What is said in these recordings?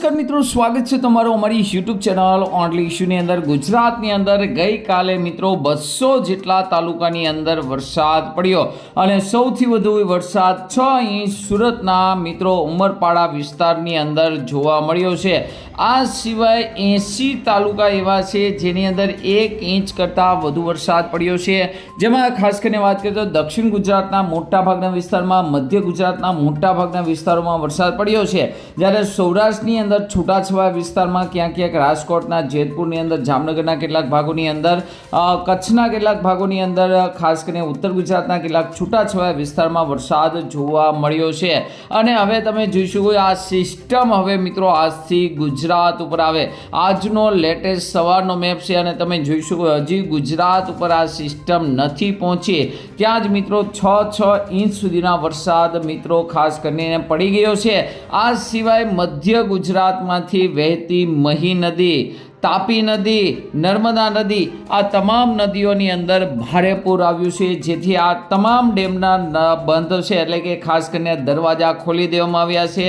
નમસ્કાર મિત્રો, સ્વાગત છે તમારું અમારી યુટ્યુબ ચેનલ ઓનલી ઇશ્યુની અંદર. ગુજરાતની અંદર ગઈકાલે મિત્રો બસો જેટલા તાલુકાની અંદર વરસાદ પડ્યો અને સૌથી વધુ વરસાદ છ ઇંચ સુરતના મિત્રો ઉમરપાડા વિસ્તારની અંદર જોવા મળ્યો છે. આ સિવાય એંસી તાલુકા એવા છે જેની અંદર એક ઇંચ કરતાં વધુ વરસાદ પડ્યો છે. જેમાં ખાસ કરીને વાત કરીએ તો દક્ષિણ ગુજરાતના મોટાભાગના વિસ્તારમાં મધ્ય ગુજરાતના મોટાભાગના વિસ્તારોમાં વરસાદ પડ્યો છે. જ્યારે સૌરાષ્ટ્રની અંદર છૂટાછવાયા વિસ્તારમાં ક્યાંક ક્યાંક રાજકોટના, જેતપુરની અંદર, જામનગરના કેટલાક ભાગોની અંદર કચ્છના કેટલાક ભાગોની અંદર ખાસ કરીને ઉત્તર ગુજરાતના કેટલાક છૂટાછવાયા વિસ્તારમાં વરસાદ જોવા મળ્યો છે. અને હવે તમે જોઈ શકો આ સિસ્ટમ હવે મિત્રો આજથી ગુજરાત ઉપર આવે. આજનો લેટેસ્ટ સવારનો મેપ છે અને તમે જોઈ શકો હજી ગુજરાત ઉપર આ સિસ્ટમ નથી પહોંચી. ત્યાં જ મિત્રો છ છ ઇંચ સુધીના વરસાદ મિત્રો ખાસ કરીને પડી ગયો છે. આ સિવાય મધ્ય ગુજરાતમાંથી વહેતી મહી નદી, તાપી નદી, નર્મદા નદી આ તમામ નદીઓની અંદર ભારે પૂર આવ્યું છે. જેથી આ તમામ ડેમના બંધ છે. એટલે કે ખાસ કરીને દરવાજા ખોલી દેવામાં આવ્યા છે.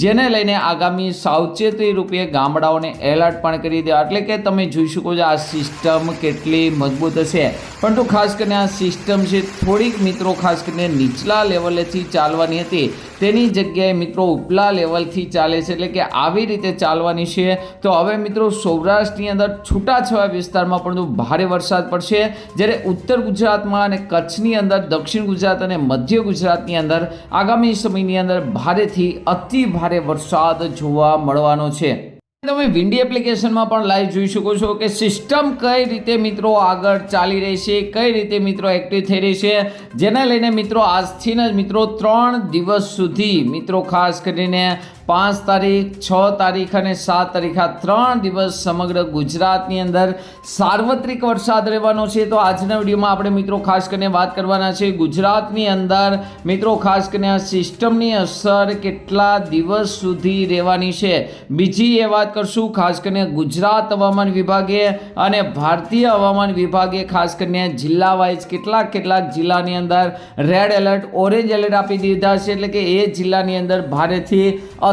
જેને લઈને આગામી સાવચેતી રૂપે ગામડાઓને એલર્ટ પણ કરી દેવા. એટલે કે તમે જોઈ શકો છો આ સિસ્ટમ કેટલી મજબૂત હશે પરંતુ ખાસ કરીને આ સિસ્ટમ છે, થોડીક મિત્રો ખાસ કરીને નીચલા લેવલેથી ચાલવાની હતી. તેની જગ્યાએ મિત્રો ઉપલા લેવલથી ચાલે છે, એટલે કે આવી રીતે ચાલવાની છે. તો હવે મિત્રો સૌરાષ્ટ્રની અંદર છૂટાછવાયા વિસ્તારમાં પણ ભારે વરસાદ પડશે, જ્યારે ઉત્તર ગુજરાતમાં અને કચ્છની અંદર, દક્ષિણ ગુજરાત અને મધ્ય ગુજરાતની અંદર આગામી સમયની અંદર ભારેથી અતિ ભારે વરસાદ જોવા મળવાનો છે. તમે વિન્ડી એપ્લિકેશનમાં પણ લાઈવ જોઈ શકો છો કે સિસ્ટમ કઈ રીતે મિત્રો આગળ ચાલી રહી છે, કઈ રીતે મિત્રો એક્ટિવ થઈ રહી છે, જેને લઈને મિત્રો આજથી જ મિત્રો ત્રણ દિવસ સુધી મિત્રો ખાસ કરીને પાંચ તારીખ, છ તારીખ અને સાત તારીખ આ ત્રણ દિવસ સમગ્ર ગુજરાતની અંદર સાર્વત્રિક વરસાદ રહેવાનો છે. તો આજના વિડીયોમાં આપણે મિત્રો ખાસ કરીને વાત કરવાના છે ગુજરાતની અંદર. મિત્રો ખાસ કરીને આ સિસ્ટમની અસર કેટલા દિવસ સુધી રહેવાની છે? બીજી એ વાત કરશું, ખાસ કરીને ગુજરાત હવામાન વિભાગે અને ભારતીય હવામાન વિભાગે ખાસ કરીને જિલ્લા વાઇઝ કેટલાક કેટલાક જિલ્લાની અંદર રેડ એલર્ટ ઓરેન્જ એલર્ટ આપી દીધા છે. એટલે કે એ જિલ્લાની અંદર ભારેથી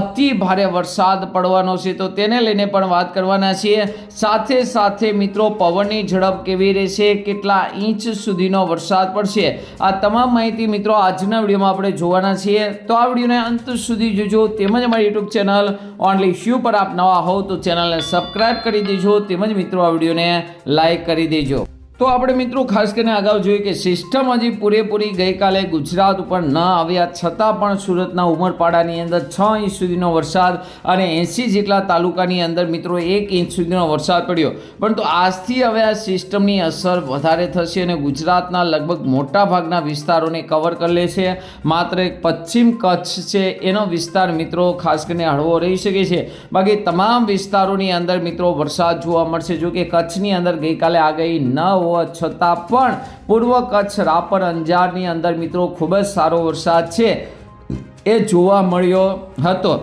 અતિ ભારે વરસાદ પડવાનો છે. તો તેને લઈને પણ વાત કરવાના છીએ. સાથે સાથે મિત્રો, પવનની ઝડપ કેવી રહેશે? કેટલા ઇંચ સુધીનો વરસાદ પડશે? આ તમામ માહિતી મિત્રો આજના વિડીયોમાં આપણે જોવાના છીએ. તો આ વિડીયોને અંત સુધી જોજો. તેમજ અમારી યુટ્યુબ ચેનલ ઓનલી શ્યુ પર આપ નવા હોવ તો ચેનલને સબસ્ક્રાઇબ કરી દેજો. તેમજ મિત્રો, આ વિડીયોને લાઈક કરી દેજો. તો આપણે મિત્રો ખાસ કરીને અગાઉ જોયું કે સિસ્ટમ હજી પૂરેપૂરી ગઈકાલે ગુજરાત ઉપર ન આવ્યા, છતાં પણ સુરતના ઉમરપાડાની અંદર છ ઇંચ સુધીનો વરસાદ અને એંસી જેટલા તાલુકાની અંદર મિત્રો એક ઇંચ સુધીનો વરસાદ પડ્યો. પરંતુ આજથી હવે આ સિસ્ટમની અસર વધારે થશે અને ગુજરાતના લગભગ મોટા ભાગના વિસ્તારોને કવર કરી લે છે માત્ર એક પશ્ચિમ કચ્છ છે, એનો વિસ્તાર મિત્રો ખાસ કરીને હળવો રહી શકે છે. બાકી તમામ વિસ્તારોની અંદર મિત્રો વરસાદ જોવા મળશે. જો કે કચ્છની અંદર ગઈકાલે આગાહી ન હોવા છતાં પણ પૂર્વ કચ્છ રાપર અંજારની અંદર મિત્રો ખૂબ જ સારો વરસાદ છે. એ જોવા મળ્યો હતો.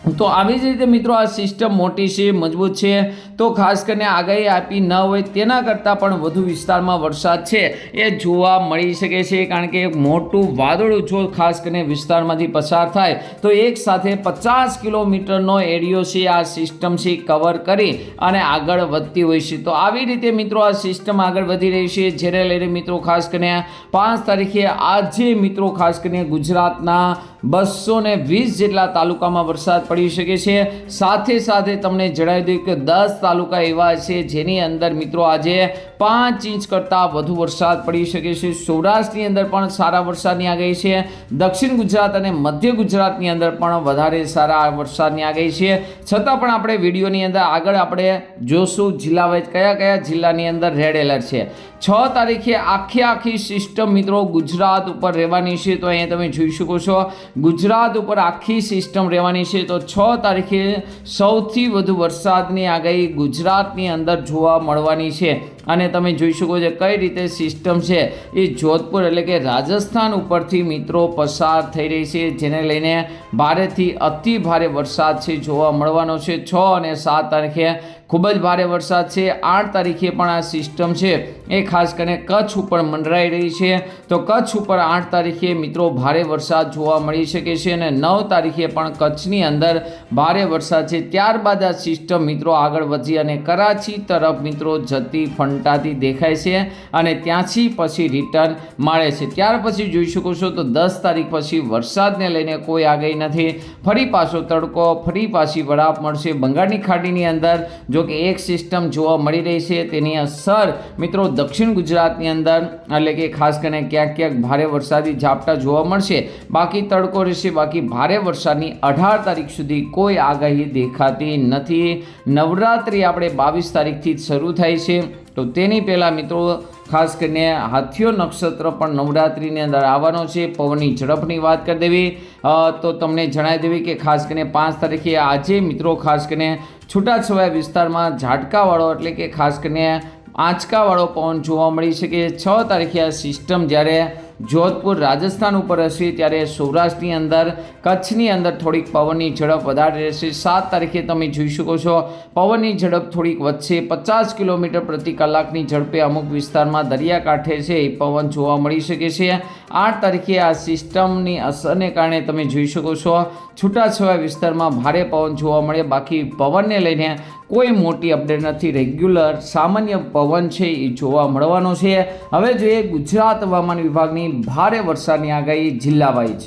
તો આવી જ રીતે મિત્રો આ સિસ્ટમ મોટી છે, મજબૂત છે. તો ખાસ કરીને આગાહી આપી ન હોય તેના કરતાં પણ વધુ વિસ્તારમાં વરસાદ છે. એ જોવા મળી શકે છે કારણ કે મોટું વાદળું જો ખાસ કરીને વિસ્તારમાંથી પસાર થાય તો એક સાથે પચાસ કિલોમીટરનો એરિયો છે આ સિસ્ટમ છે કવર કરી અને આગળ વધતી હોય છે. તો આવી રીતે મિત્રો આ સિસ્ટમ આગળ વધી રહી છે, જેને લઈને મિત્રો ખાસ કરીને પાંચ તારીખે આજે મિત્રો ખાસ કરીને ગુજરાતના બસો ને વીસ જેટલા તાલુકામાં વરસાદ પડી શકે છે. સાથે સાથે તમને જણાવી દઉં કે દસ તાલુકા એવા છે જેની અંદર મિત્રો આજે પાંચ ઇંચ કરતાં વધુ વરસાદ પડી શકે છે. સૌરાષ્ટ્રની અંદર પણ સારા વરસાદની આગાહી છે. દક્ષિણ ગુજરાત અને મધ્ય ગુજરાતની અંદર પણ વધારે સારા વરસાદની આગાહી છે. છતાં પણ આપણે વિડીયોની અંદર આગળ આપણે જોશું જિલ્લા વાઇઝ કયા કયા જિલ્લાની અંદર રેડ એલર્ટ છે. છ તારીખે આખી આખી સિસ્ટમ મિત્રો ગુજરાત ઉપર રહેવાની છે. તો અહીંયા તમે જોઈ શકો છો ગુજરાત ઉપર આખી સિસ્ટમ રહેવાની છે. તો છ તારીખે સૌથી વધુ વરસાદની આગાહી ગુજરાતની અંદર જોવા મળવાની છે. અને તમે જોઈ શકો છો કઈ રીતે સિસ્ટમ છે. એ જોધપુર એટલે કે રાજસ્થાન ઉપરથી મિત્રો પસાર થઈ રહી છે, જેને લઈને ભારેથી અતિ ભારે વરસાદ છે જોવા મળવાનો છે. છ અને સાત તારીખે ખૂબ જ ભારે વરસાદ છે. આઠ તારીખે પણ આ સિસ્ટમ છે. એ ખાસ કરીને કચ્છ ઉપર મંડરાઈ રહી છે. તો કચ્છ ઉપર આઠ તારીખે મિત્રો ભારે વરસાદ જોવા મળી શકે છે અને નવ તારીખે પણ કચ્છની અંદર ભારે વરસાદ છે. ત્યારબાદ આ સિસ્ટમ મિત્રો આગળ વધી અને કરાચી તરફ મિત્રો જતી ફંટાતી દેખાય છે અને ત્યાંથી પછી રિટર્ન મળે છે. ત્યાર પછી જોઈ શકો છો તો દસ તારીખ પછી વરસાદને લઈને કોઈ આગાહી નથી. ફરી પાછો તડકો, ફરી પાછી વડાપ મળશે. બંગાળની ખાડીની અંદર જો કે એક સિસ્ટમ જોવા મળી રહી છે, તેની અસર મિત્રો દક્ષિણ ગુજરાતની અંદર એટલે કે ખાસ કરીને ક્યાંક ક્યાંક ભારે વરસાદી ઝાપટા જોવા મળશે. બાકી તડકો રહેશે, બાકી ભારે વરસાદની અઢાર તારીખ સુધી કોઈ આગાહી દેખાતી નથી. નવરાત્રિ આપણે બાવીસ તારીખથી શરૂ થાય છે. તો તેની પહેલાં મિત્રો, ખાસ કરીને હાથીઓ નક્ષત્ર પણ નવરાત્રિની અંદર આવવાનો છે. પવનની ઝડપની વાત કરી દેવી. તો તમને જણાવી દેવી કે ખાસ કરીને પાંચ તારીખે આજે મિત્રો, ખાસ કરીને છૂટાછવાયા વિસ્તારમાં ઝાટકાવાળો એટલે કે ખાસ કરીને આંચકાવાળો પવન જોવા મળી શકે. છ તારીખે આ સિસ્ટમ જ્યારે જોધપુર રાજસ્થાન ઉપર હશે ત્યારે સૌરાષ્ટ્રની અંદર, કચ્છની અંદર થોડીક પવનની ઝડપ વધારે રહેશે. સાત તારીખે તમે જોઈ શકો છો, પવનની ઝડપ થોડીક વધશે. પચાસ કિલોમીટર પ્રતિ કલાકની ઝડપે અમુક વિસ્તારમાં દરિયાકાંઠે છે એ પવન જોવા મળી શકે છે. આઠ તારીખે આ સિસ્ટમની અસરને કારણે તમે જોઈ શકો છો, છૂટાછવાયા વિસ્તારમાં ભારે પવન જોવા મળે. બાકી પવનને લઈને કોઈ મોટી અપડેટ નથી. રેગ્યુલર સામાન્ય પવન છે એ જોવા મળવાનો છે. હવે જોઈએ ગુજરાત હવામાન વિભાગની ભારે વરસાદની આગાહી જિલ્લા વાઇઝ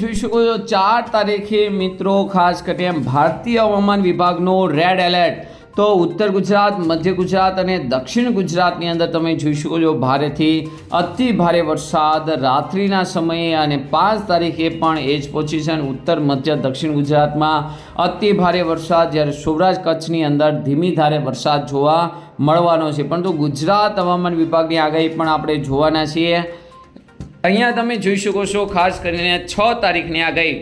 જોઈ શકો છો, ચાર તારીખે મિત્રો ખાસ કરીને ભારતીય હવામાન વિભાગનો રેડ એલર્ટ તો ઉત્તર ગુજરાત, મધ્ય ગુજરાત અને દક્ષિણ ગુજરાતની અંદર તમે જોઈ શકો છો ભારેથી અતિ ભારે વરસાદ રાત્રિના સમયે અને પાંચ તારીખે પણ એ જ પોઝિશન ઉત્તર, મધ્ય, દક્ષિણ ગુજરાતમાં અતિ ભારે વરસાદ જ્યારે સૌરાષ્ટ્ર કચ્છની અંદર ધીમી ધારે વરસાદ જોવા મળવાનો છે. પરંતુ ગુજરાત હવામાન વિભાગની આગાહી પણ આપણે જોવાના છીએ. અહીંયા તમે જોઈ શકો છો ખાસ કરીને છ તારીખની આગાહી.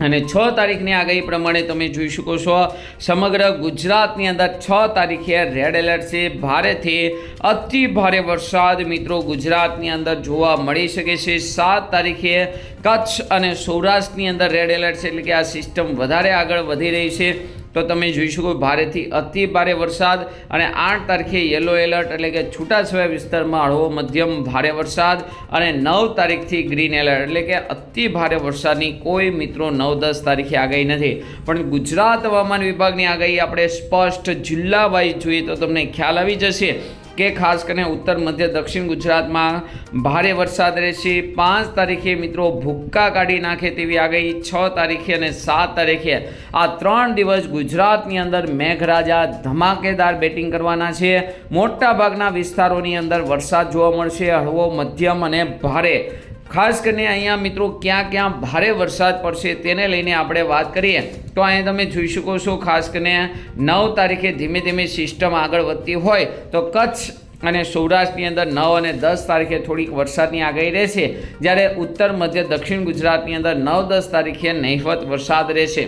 અને છ તારીખની આગાહી પ્રમાણે તમે જોઈ શકો છો, સમગ્ર ગુજરાતની અંદર છ તારીખે રેડ એલર્ટ છે. ભારેથી અતિ ભારે વરસાદ મિત્રો ગુજરાતની અંદર જોવા મળી શકે છે. સાત તારીખે કચ્છ અને સૌરાષ્ટ્રની અંદર રેડ એલર્ટ છે, એટલે કે આ સિસ્ટમ વધારે આગળ વધી રહી છે. તો તમે જોઈ શકો ભારેથી અતિ ભારે વરસાદ અને આઠ તારીખે યલો એલર્ટ એટલે કે છૂટાછવાયા વિસ્તારમાં હળવો મધ્યમ ભારે વરસાદ અને નવ તારીખથી ગ્રીન એલર્ટ એટલે કે અતિ ભારે વરસાદની કોઈ મિત્રો નવ દસ તારીખે આગાહી નથી. પણ ગુજરાત હવામાન વિભાગની આગાહી આપણે સ્પષ્ટ જિલ્લા વાઇઝ જોઈએ તો તમને ખ્યાલ આવી જશે કે ખાસ કરીને ઉત્તર, મધ્ય, દક્ષિણ ગુજરાતમાં ભારે વરસાદ રહેશે. પાંચ તારીખે મિત્રો ભૂક્કા કાઢી નાખે તેવી આગાહી, છ તારીખે અને સાત તારીખે. આ ત્રણ દિવસ ગુજરાતની અંદર મેઘરાજા ધમાકેદાર બેટિંગ કરવાના છે. મોટાભાગના વિસ્તારોની અંદર વરસાદ જોવા મળશે. હળવો મધ્યમ અને ભારે ખાસ કરીને અહીંયા મિત્રો ક્યાં ક્યાં ભારે વરસાદ પડશે તેને લઈને આપણે વાત કરીએ તો અહીંયા તમે જોઈ શકો છો ખાસ કરીને નવ તારીખે ધીમે ધીમે સિસ્ટમ આગળ વધતી હોય તો કચ્છ અને સૌરાષ્ટ્રની અંદર નવ અને દસ તારીખે થોડીક વરસાદની આગાહી રહેશે. જ્યારે ઉત્તર, મધ્ય, દક્ષિણ ગુજરાતની અંદર નવ, દસ તારીખે નહિવત વરસાદ રહેશે.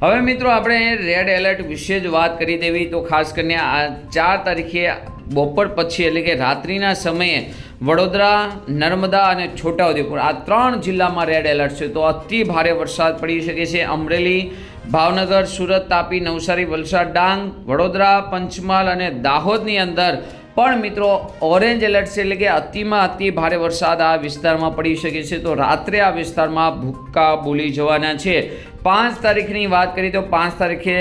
હવે મિત્રો આપણે રેડ એલર્ટ વિશે જ વાત કરી દેવી તો ખાસ કરીને આ ચાર તારીખે બપોર પછી એટલે કે રાત્રિના સમયે વડોદરા, નર્મદા અને છોટાઉદેપુર. આ ત્રણ જિલ્લામાં રેડ એલર્ટ છે. તો અતિ ભારે વરસાદ પડી શકે છે. અમરેલી, ભાવનગર, સુરત, તાપી, નવસારી, વલસાડ, ડાંગ, વડોદરા, પંચમહાલ અને દાહોદની અંદર પણ મિત્રો ઓરેન્જ એલર્ટ છે. એટલે કે અતિમાં અતિ ભારે વરસાદ આ વિસ્તારમાં પડી શકે છે. તો રાત્રે આ વિસ્તારમાં ભૂક્કા બોલી જવાના છે. પાંચ તારીખની વાત કરીએ તો પાંચ તારીખે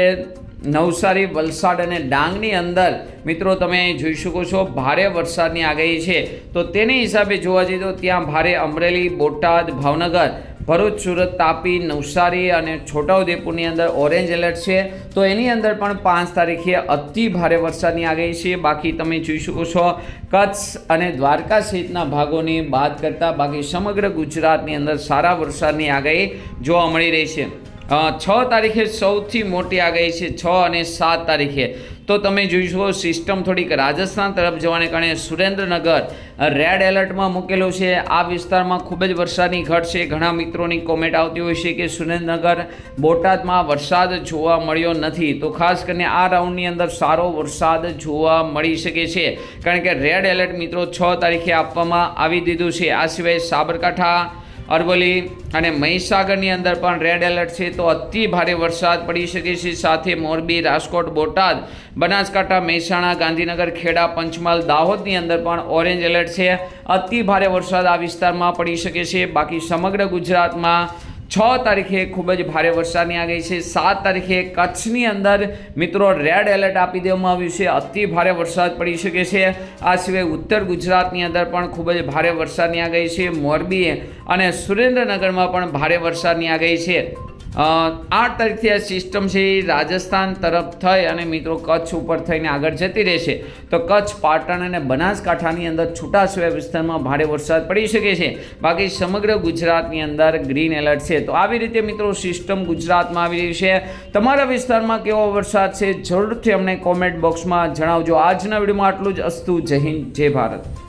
નવસારી, વલસાડ અને ડાંગની અંદર, મિત્રો તમે જોઈ શકો છો, ભારે વરસાદની આગાહી છે. તો તેની હિસાબે જોવા જઈએ તો ત્યાં ભારે અમરેલી, બોટાદ, ભાવનગર, ભરૂચ, સુરત, તાપી, નવસારી અને છોટાઉદેપુરની અંદર ઓરેન્જ એલર્ટ છે. તો એની અંદર પણ પાંચ તારીખે અતિ ભારે વરસાદની આગાહી છે. બાકી તમે જોઈ શકો છો, કચ્છ અને દ્વારકા સહિતના ભાગોની બાદ કરતાં બાકી સમગ્ર ગુજરાતની અંદર સારા વરસાદની આગાહી જોવા મળી રહી છે. છ તારીખે સૌથી મોટી આગાહી છે, છ અને સાત તારીખે. તો તમે જોઈશો, સિસ્ટમ થોડીક રાજસ્થાન તરફ જવાને કારણે સુરેન્દ્રનગર રેડ એલર્ટમાં મૂકેલું છે. આ વિસ્તારમાં ખૂબ જ વરસાદની ઘટ છે. ઘણા મિત્રોની કોમેન્ટ આવતી હોય છે કે સુરેન્દ્રનગર બોટાદમાં વરસાદ જોવા મળ્યો નથી. તો ખાસ કરીને આ રાઉન્ડની અંદર સારો વરસાદ જોવા મળી શકે છે. કારણ કે રેડ એલર્ટ મિત્રો છ તારીખે આપવામાં આવી દીધું છે. આ સિવાય સાબરકાંઠા અરવલ્લી અને મહીસાગરની અંદર પણ રેડ એલર્ટ છે. તો અતિ ભારે વરસાદ પડી શકે છે. સાથે મોરબી, રાજકોટ, બોટાદ, બનાસકાંઠા, મહેસાણા, ગાંધીનગર, ખેડા, પંચમહાલ, દાહોદની અંદર પણ ઓરેન્જ એલર્ટ છે. અતિ ભારે વરસાદ આ વિસ્તારમાં પડી શકે છે. બાકી સમગ્ર ગુજરાતમાં છ તારીખે ખૂબ જ ભારે વરસાદની આગાહી છે. સાત તારીખે કચ્છની અંદર મિત્રો રેડ એલર્ટ આપી દેવામાં આવ્યું છે. અતિ ભારે વરસાદ પડી શકે છે. આ સિવાય ઉત્તર ગુજરાતની અંદર પણ ખૂબ જ ભારે વરસાદની આગાહી છે. મોરબી અને સુરેન્દ્રનગરમાં પણ ભારે વરસાદની આગાહી છે. આઠ તારીખથી આ સિસ્ટમ છે એ રાજસ્થાન તરફ થઈ અને મિત્રો કચ્છ ઉપર થઈને આગળ જતી રહેશે. તો કચ્છ, પાટણ અને બનાસકાંઠાની અંદર છૂટાછવાયા વિસ્તારમાં ભારે વરસાદ પડી શકે છે. બાકી સમગ્ર ગુજરાતની અંદર ગ્રીન એલર્ટ છે. તો આવી રીતે મિત્રો સિસ્ટમ ગુજરાતમાં આવી રહી છે. તમારા વિસ્તારમાં કેવો વરસાદ છે જરૂરથી અમને કોમેન્ટ બોક્સમાં જણાવજો. આજના વિડીયોમાં આટલું જ. અસ્તુ, જય હિન્દ, જય ભારત.